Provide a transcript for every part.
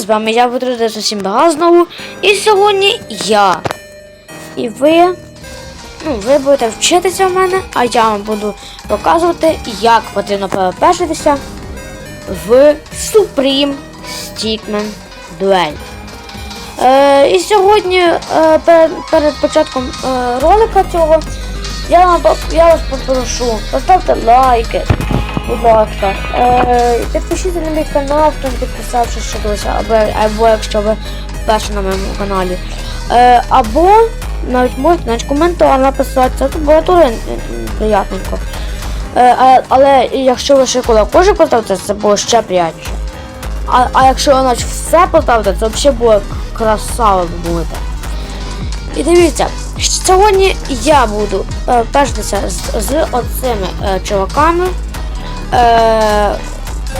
з вами я Петро усім Бага знову. І сьогодні я. І ви. Ну, ви будете вчитися в мене, а я вам буду показувати, як потрібно перепешитися в Supreme Stickman Duel. Е, і сьогодні е, перед, перед початком е, ролика цього я, я вас попрошу, поставте лайки, будь ласка. Е, підпишіться на мій канал, хто не підписався ще досі, або, або якщо ви вперше на моєму каналі. Е, або навіть можете навіть коментар написати, це буде дуже приятненько. Е, але якщо ви ще кулакожі поставите, це буде ще приятніше. А, а якщо ви навіть все поставите, це взагалі буде красава будете. І дивіться, сьогодні я буду е, пешитися з, з оцими е, чуваками. Е,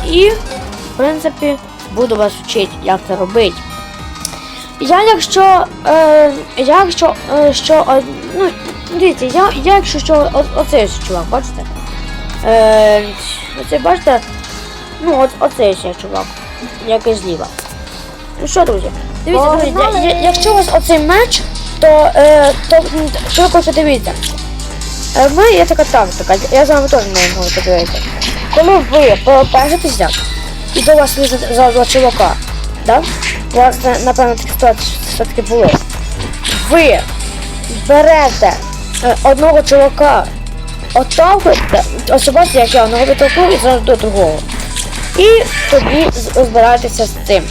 і, в принципі, буду вас вчити, як це робити. Я якщо. Е, я якщо е, що. е, ну, дивіться, я, я якщо що, о, оцей чувак, бачите? Е, оцей, бачите? Ну, от, оцей ще чувак, який зліва. Ну що, друзі? Дивіться, друзі, я, я, якщо у вас оцей меч, то, е, то, що ви хочете дивіться. Е, в мене є така тактика, я з вами теж не можу подивитися. Коли ви перепежитеся, і до вас лізе за чувака, да? у вас, напевно, такі все-таки були. Ви берете е, одного чувака, отталкуєте, бачите, як я одного відтолкнув і зразу до другого. І тоді з- розбираєтеся з цим.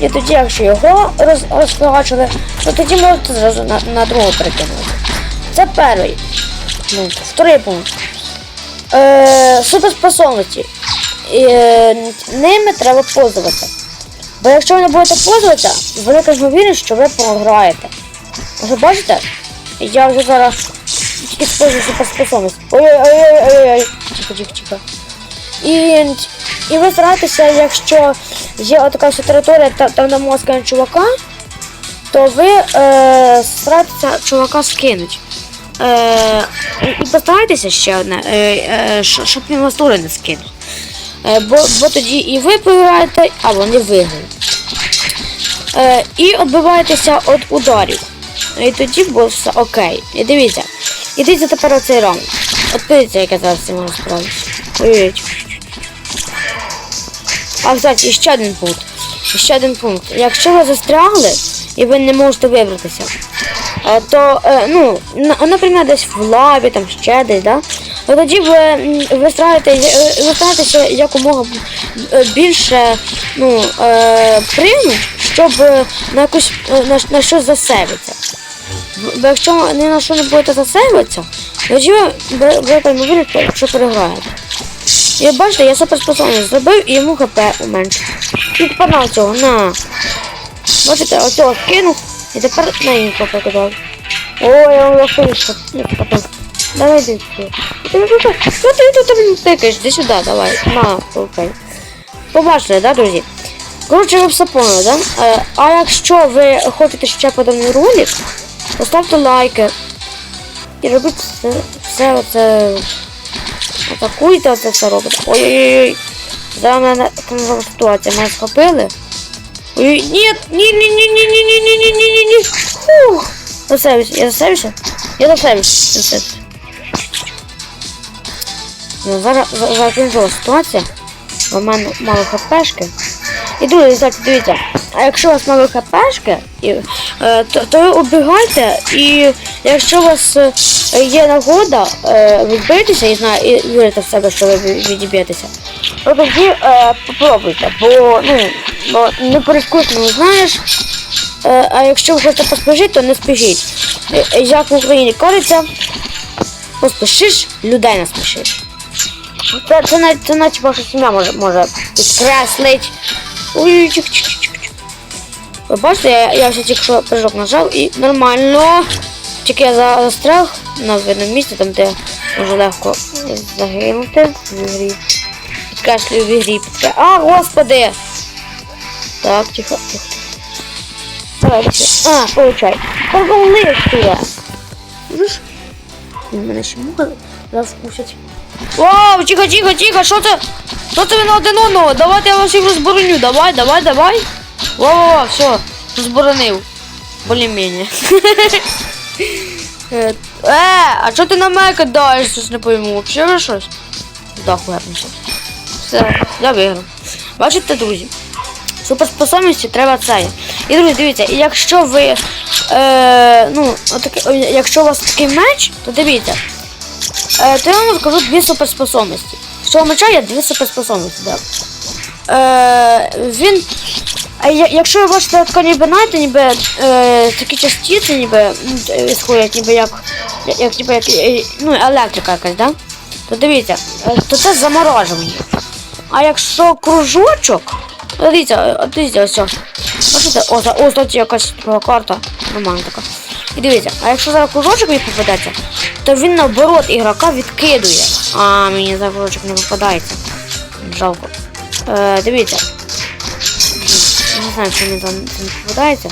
І тоді, якщо його роз, розфлагачили, то тоді можете зразу на, на другого перекинути. Це перший пункт. Вторий пункт. Е, суперспособності. Е, ними треба пользуватися. Бо якщо ви не будете пользуватися, велика ймовірність, що ви програєте. Ви бачите? Я вже зараз тільки использую суперспособність. Ой-ой-ой-ой-ой. Тихо, тихо, тихо. І, і ви стараєтеся, якщо є така вся територія, та- там де мозка чувака, то ви е, стараєтеся чувака скинути. Е, і, постарайтеся ще одне, е, е, щоб він вас теж не скинув. Е, бо, бо тоді і ви програєте, а вони виграють. Е, і відбиваєтеся від ударів. І тоді буде все окей. І дивіться. І дивіться тепер оцей раунд. От дивіться, як я зараз цим розправлюсь. Ой-ой. А, кстати, ще один пункт. Ще один пункт. Якщо ви застрягли і ви не можете вибратися, то, е, ну, наприклад, десь в лаві, там ще десь, да? то тоді ви, ви, е, ви стараєтеся якомога е, більше ну, е, приймуть, щоб е, на, якусь, е, на, на щось засейвитися. Бо якщо ні на що не будете засейвитися, тоді ви велика ймовірність, що переграєте. І бачите, я суперспособність зробив і йому хп уменшив. І тепер на цього, на. Бачите, оцього кинув і тепер іншого покидав. Ой, я фишка. Ні, потом. Давай ти Що ти тут блін тикаєш? Іди сюди, давай. На, получай. Побачили, да, друзі? Коротше, ви все поняли, да? Е, а якщо ви хочете ще подобний ролик, поставте лайки. І робіть все, все оце Атакуйте, оце все робите. Ой-ой-ой. Зараз мене ситуація. Мене схопили. Ні, ні. Фух. Засейвився. Я засейвився? Я засейвився. Засейвився. Ну, зараз за- закінчила ситуація. У мене мало хпшки. І друзі, кстати, дивіться, а якщо у вас мало хпшки, е, то, то убігайте, і якщо у вас е, є нагода е, відбитися і, зна- і вірите в себе, що ви відіб'єтеся, то тоді е, попробуйте, бо ну, бо не перескусно знаєш. Е, а якщо ви хочете поспішити, то не спішіть. Е, е, Як в Україні кажеться, поспішиш, людей не спішиш. Це, це, навіть- це наче ваша сім'я може, може підкреслить. Ой, чик, чик, чик, чик. Ви бачите, я, я вже тільки що прыжок нажав і нормально. Тільки я застряг на видному місці, там де може легко загинути в ігрі. Підкреслюю в. Підкре... А, господи! Так, тихо, тихо. Давай. А, получай. Поголи сюди. Видиш? Він мене ще. Вау, тихо, тихо, тихо, що це? Що це ви на один одного? Давайте я вас всіх розбороню. Давай, давай, давай. Во-во-во, все, зборонив. Более-менее. Е, а чого ти на мене кидаєш, щось не пойму, вообще щось? Да, хуярнуся. Все, я виграв. Бачите, друзі? Суперспособності треба це. І друзі, дивіться, якщо ви. Е, ну, отаке, якщо у вас такий меч, то дивіться. Е, то я вам скажу дві суперспособності. З цього меча є дві суперспособності, так. Е, він. А якщо ви бачите тако ніби знаєте, ніби е, такі частиці ніби е, сходять, ніби як, як, ніби як е, ну, електрика якась, да? то дивіться, е, то це заморожування. А якщо кружочок, дивіться, е, дивіться ось. Бачите, ось, ось тут якась карта, нормальна така. І дивіться, а якщо зараз кружочок мені попадеться, то він наоборот ігрока відкидує. А, мені за кружочок не попадається. Жалко. Е, дивіться. Не знаю, що мені там не попадається.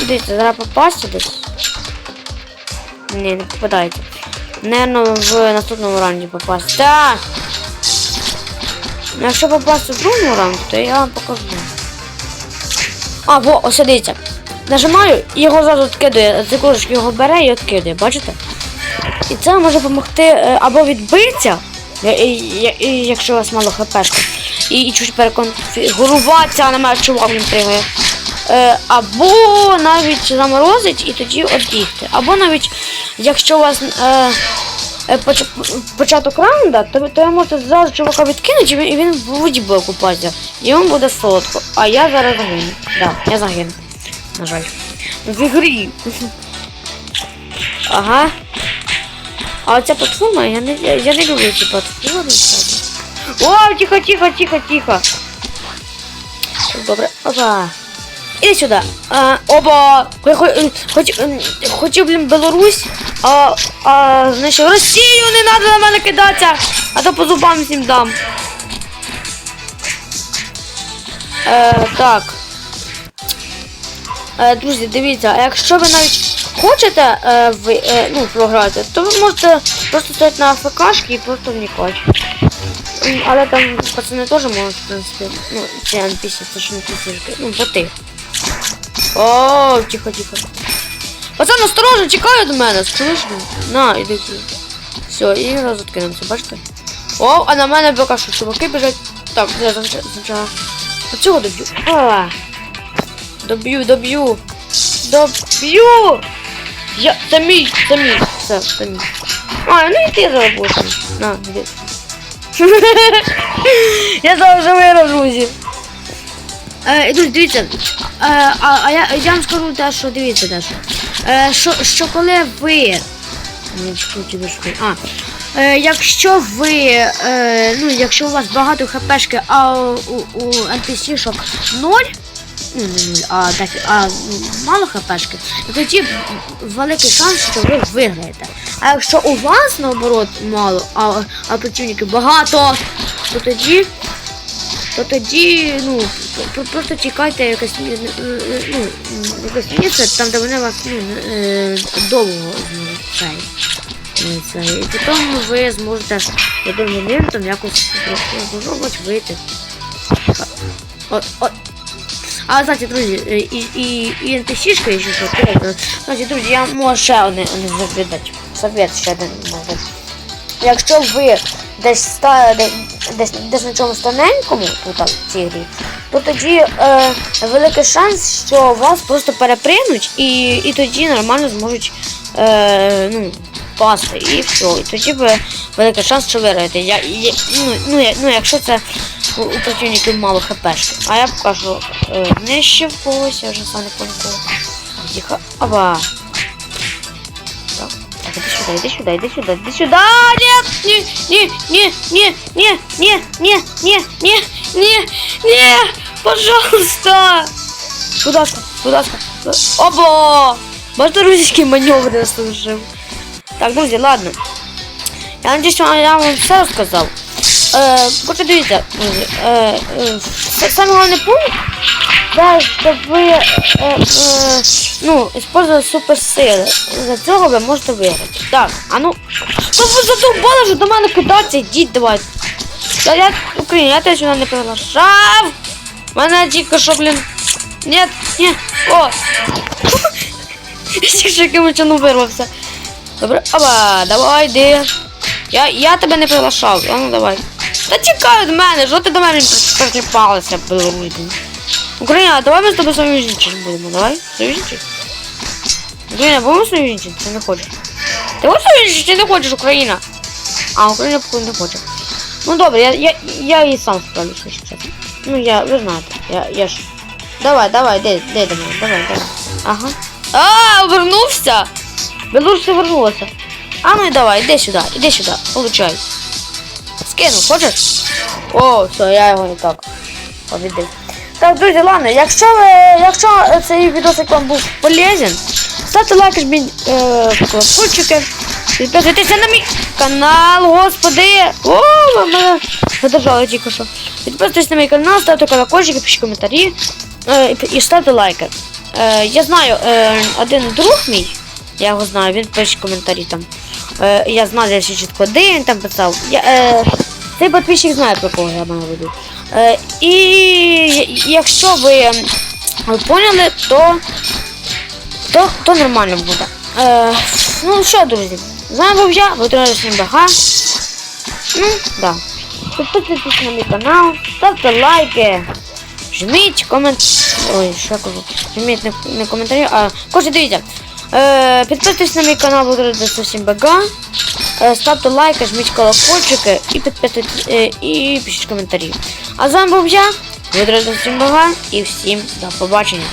Дивіться, зараз попасти десь. Ні, не попадається. Наверно, в наступному раунді попасти. Так! Ну, Якщо попасти в другому раунді, то я вам покажу. А, во, ось дивіться. Нажимаю і його зразу відкидує. Цей кружок його бере і відкидує, бачите? І це може допомогти е, або відбитися, якщо у вас мало хпшки, і, і чуть переконфігуруватися, а на мене чувак він пригає. Е, або навіть заморозить і тоді обігти. Або навіть, якщо у вас е, початок раунда, то, то ви можете зразу чувака відкинути, і він, в воді буде купатися. І йому буде солодко. А я зараз загину. Да, я загину. На жаль. В ігрі. Ага. А оця платформа, я не, я, я не люблю ці платформи. О, тихо, тихо, тихо, тихо. Добре, опа. Іди сюди. А, оба. Хоч, хоч, хотів, блін, Беларусь, а, а, значить, Росію не треба на мене кидатися, а то по зубам всім дам. Е, так. Е, друзі, дивіться, якщо ви навіть хочете е, ви, е, ну, програти, то ви можете просто стояти на АФКшки і просто вникати. Але там пацани теж можуть, в принципі, ну, ці NPC, це ж не пісішки, ну, боти. О, тихо, тихо. Пацан, осторожно, чекай від мене, чуєш? На, іди сюди. Все, і раз откинемося, бачите? О, а на мене поки що чуваки біжать. Так, я спочатку. Оцього доб'ю. А. Доб'ю, доб'ю. Доб'ю! Я, це мій, це мій. Все, це мій. А, ну і ти заработай. На, іди. Я зараз вже виграв, друзі. Е, друзі, дивіться. Е, а, а я, я вам скажу те, що дивіться те, що. Е, що, коли ви. А. Е, якщо ви, ну, якщо у вас багато хпшки, а у, у NPC-шок 0, ну не 0, а 10, а мало хпшки, то тоді великий шанс, що ви виграєте. А якщо у вас наоборот мало, а, а противників багато, то тоді то тоді, ну, просто чекайте якесь, е, ну, якесь місце, там, де вони вас ну, е, довго е, цей. І потім ви зможете одним моментом якось спробувати вийти. О, о. А, кстати, друзі, е, і, і, і NPC-шка, якщо що, кстати, друзі, я можу ще один, один совет. Совет ще один можу. Якщо ви десь ста, десь, на чомусь тоненькому, тут в цій грі, то тоді е, великий шанс, що вас просто перепринуть і, і тоді нормально зможуть е, ну, пасти. І все. І тоді ви великий шанс, що виграєте. Я, я, ну, ну, я, ну, якщо це у, противників мало хпшки. А я покажу е, нижче когось, я вже сам не. Тихо. Аба. Сюда, иди сюда, иди сюда, иди сюда. Нет, не, не, не, не, не, не, не, не, не, не, не, пожалуйста. Будь ласка. Оба! Бачите, російський маневр я служив. Так, друзі, ладно. Я надіюсь, що я вам все розказав. Е, Коротше, дивіться, е, е, с- саме головний пункт, це щоб ви е, е, ну, использовали суперсили. За цього ви можете виграти. Так, а ну. То ви задовбали вже до мене кидатися, йдіть давайте. Я, я Україна, я тебе сюди не приглашав. Мене тільки що, блін. Нет, ні, о! Ще якимось чином вирвався. Добре, оба, давай, йди. Я, я тебе не приглашав, а ну давай. Та тікай від мене, що ти до мене причіпалася, білорусі? Україна, давай ми з тобою союзничати будемо, давай? Союзничати? Україна, будемо союзничати? Ти не хочеш? Ти хочеш союзничати, чи не хочеш, Україна? А, Україна поки не хоче. Ну добре, я, я, я і сам справлюся, якщо. Ну я, ви знаєте, я, я ж. Давай, давай, де, де до мене, давай, давай. Ага. А, вернувся! Білорусь вернулася. А ну і давай, іди сюди, іди сюди, получай. Скину, хочеш? О, все, я його не так. Побідив. Так, друзі, ладно, якщо ви, якщо цей відосик вам був полезен, ставте лайки, жміть е, колокольчики, підписуйтеся на мій канал, господи. О, ви мене задержали тільки що. Підписуйтесь на мій канал, ставте колокольчики, пишіть коментарі е, і, ставте лайки. Е, я знаю, е, один друг мій, я його знаю, він пише коментарі там. Е, я знаю, я ще чітко, він там писав. Я, е, цей підписчик знає, про кого я маю веду. Е, і якщо ви ем, поняли, то, то, то нормально буде. Е, ну що, друзі, з вами був я, Володимир Сімбага. Ну, да. Підписуйтесь на мій канал, ставте лайки, жміть комент. Ой, що я кажу? Жміть не, не коментарі, а кожен дивіться. Е, підписуйтесь на мій канал Володимир Сімбага. Е, Ставте лайки, жміть колокольчики і підписуйтесь е, і пишіть коментарі. А з вами був я, Володимир Сімбага, і всім до побачення.